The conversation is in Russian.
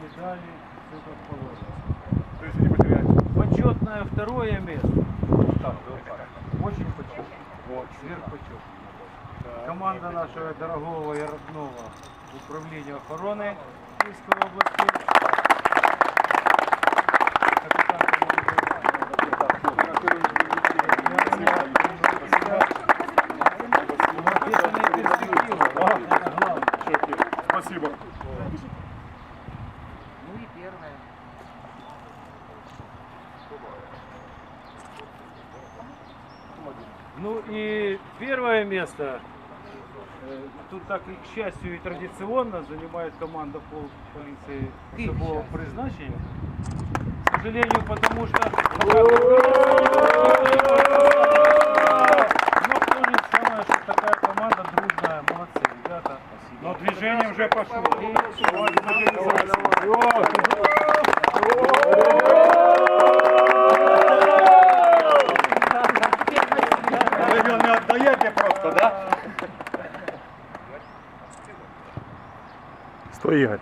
медали, все как положено. То есть не потерять. Почетное второе место. Очень почетно. Вот. Сверхпочетно. Команда нашего дорогого и родного управления охраны Киевской области. Спасибо. Ну и первое. Ну и первое место, э, тут так и, к счастью и традиционно, занимает команда пол полиции особого призначения. К сожалению, потому что... Но в то же самое, что такая команда дружная, молодцы, ребята. Но движение уже пошло. Отдаете просто, да? Стоять.